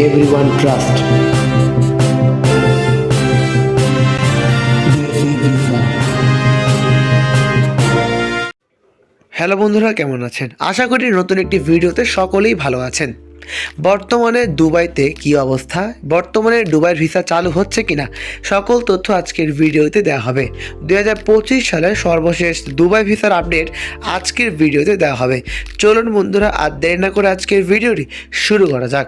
everyone trust. Hello বন্ধুরা কেমন আছেন আশা করি নতুন একটি ভিডিওতে সকলেই ভালো আছেন বর্তমানে দুবাইতে কি অবস্থা? বর্তমানে দুবাইয়ের ভিসা চালু হচ্ছে কিনা? সকল তথ্য আজকের ভিডিওতে দেওয়া হবে। দুই হাজার পঁচিশ সালের সর্বশেষ দুবাই ভিসার আপডেট আজকের ভিডিওতে দেওয়া হবে। চলুন বন্ধুরা, আর দেরি না করে আজকের ভিডিওটি শুরু করা যাক।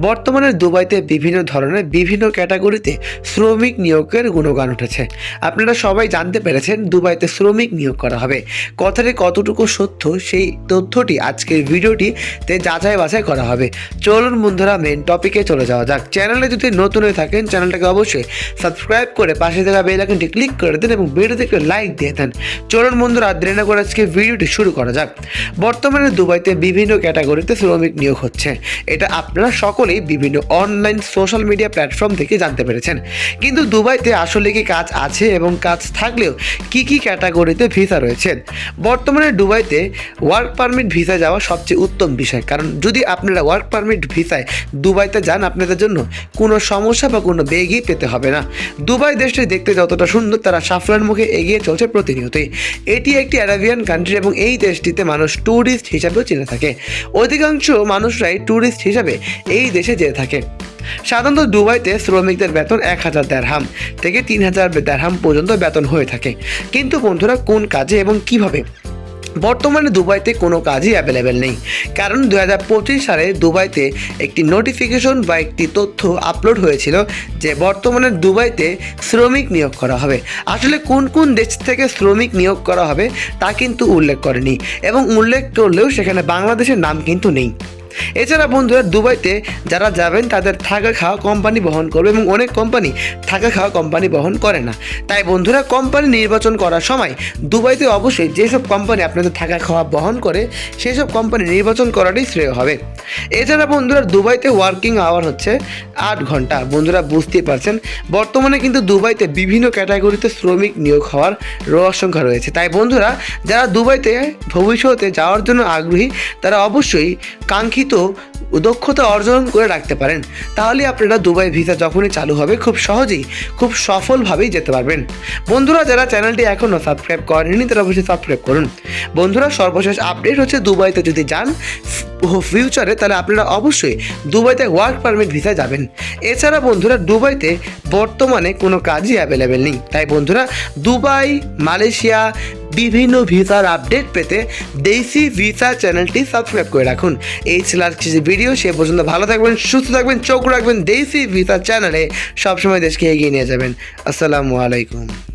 বর্তমানে দুবাইতে বিভিন্ন ধরনের বিভিন্ন ক্যাটাগরিতে শ্রমিক নিয়োগের গুণগান উঠেছে। আপনারা সবাই জানতে পেরেছেন দুবাইতে শ্রমিক নিয়োগ করা হবে। কথাটি কতটুকু সত্য, সেই তথ্যটি আজকের ভিডিওটিতে যাচাই বাছাই করা হবে। চলুন বন্ধুরা মেন টপিকে চলে যাওয়া যাক। চ্যানেলে যদি নতুন হয়ে থাকেন চ্যানেলটাকে অবশ্যই সাবস্ক্রাইব করে পাশে থাকা বেল আইকনটি ক্লিক করে দেন এবং ভিডিওতে একটু লাইক দিয়ে দেন। চলুন বন্ধুরা, দেরি করে আজকে ভিডিওটি শুরু করা যাক। বর্তমানে দুবাইতে বিভিন্ন ক্যাটাগরিতে শ্রমিক নিয়োগ হচ্ছে। এটা আপনারা সকলেই বিভিন্ন অনলাইন সোশ্যাল মিডিয়া প্ল্যাটফর্ম থেকে জানতে পেরেছেন। কিন্তু দুবাইতে আসলে কি কাজ আছে এবং কাজ থাকলেও কি কি ক্যাটাগরিতে ভিসা রয়েছে? বর্তমানে দুবাইতে ওয়ার্ক পারমিট ভিসা যাওয়া সবচেয়ে উত্তম বিষয়। কারণ যদি আপনারা ওয়ার্ক পারমিট ভিসায় দুবাইতে যান আপনাদের জন্য। কোনো সমস্যা বা কোনো বেগই পেতে হবে না। দুবাই দেশটি দেখতে যতটা সুন্দর, তারা সাফল্যের মুখে এগিয়ে চলছে প্রতিনিয়তই। এটি একটি অ্যারাবিয়ান কান্ট্রি এবং এই দেশটিতে মানুষ ট্যুরিস্ট হিসাবেও চিনে থাকে। অধিকাংশ মানুষরাই ট্যুরিস্ট হিসাবে এই দেশে যেয়ে থাকে। সাধারণত দুবাইতে শ্রমিকদের বেতন এক হাজার দেড়হাম থেকে তিন হাজার দেড়হাম পর্যন্ত বেতন হয়ে থাকে। কিন্তু বন্ধুরা, কোন কাজে এবং কীভাবে বর্তমানে দুবাইতে কোনো কাজই অ্যাভেলেবেল নেই। কারণ দু হাজার পঁচিশ সালে দুবাইতে একটি নোটিফিকেশন বা একটি তথ্য আপলোড হয়েছিল যে বর্তমানে দুবাইতে শ্রমিক নিয়োগ করা হবে। আসলে কোন কোন দেশ থেকে শ্রমিক নিয়োগ করা হবে তা কিন্তু উল্লেখ করেনি এবং উল্লেখ করলেও সেখানে বাংলাদেশের নাম কিন্তু নেই। এছাড়া বন্ধুরা, দুবাইতে যারা যাবেন, তাদের থাকা খাওয়া কোম্পানি বহন করবে এবং অনেক কোম্পানি থাকা খাওয়া কোম্পানি বহন করে না। তাই বন্ধুরা কোম্পানি নির্বাচন করার সময় দুবাইতে অবশ্যই যেসব কোম্পানি আপনাদের থাকা খাওয়া বহন করে সেই সব কোম্পানি নির্বাচন করাটাই শ্রেয় হবে। এছাড়া বন্ধুরা, দুবাইতে ওয়ার্কিং আওয়ার হচ্ছে আট ঘণ্টা। বন্ধুরা, বুঝতেই পারছেন, বর্তমানে কিন্তু দুবাইতে বিভিন্ন ক্যাটাগরিতে শ্রমিক নিয়োগ হওয়ার আশঙ্কা রয়েছে। তাই বন্ধুরা, যারা দুবাইতে ভবিষ্যতে যাওয়ার জন্য আগ্রহী, তারা অবশ্যই কাঙ্ক্ষিত দক্ষতা অর্জন করে রাখতে পারেন। তাহলে আপনারা দুবাই ভিসা যখনই চালু হবে, খুব সহজেই, খুব সফলভাবেই যেতে পারবেন। বন্ধুরা, যারা চ্যানেলটি এখনও সাবস্ক্রাইব করেননি, তারা অবশ্যই সাবস্ক্রাইব করুন। বন্ধুরা, সর্বশেষ আপডেট হচ্ছে দুবাইতে যদি যান ফিউচারে তাহলে আপনারা অবশ্যই দুবাইতে ওয়ার্ক পারমিট ভিসায় যাবেন। এছাড়া বন্ধুরা, দুবাইতে বর্তমানে কোনো কাজই অ্যাভেলেবেল নেই। তাই বন্ধুরা, দুবাই, মালয়েশিয়া বিভিন্ন ভিসার আপডেট পেতে দেশি ভিসা চ্যানেলটি সাবস্ক্রাইব করে রাখুন। এই ছিল আজকে যে ভিডিও সে পর্যন্ত ভালো থাকবেন, সুস্থ থাকবেন, চোখ রাখবেন। দেশি ভিসা চ্যানেলে সবসময় দেশকে এগিয়ে নিয়ে যাবেন। আসসালামু আলাইকুম।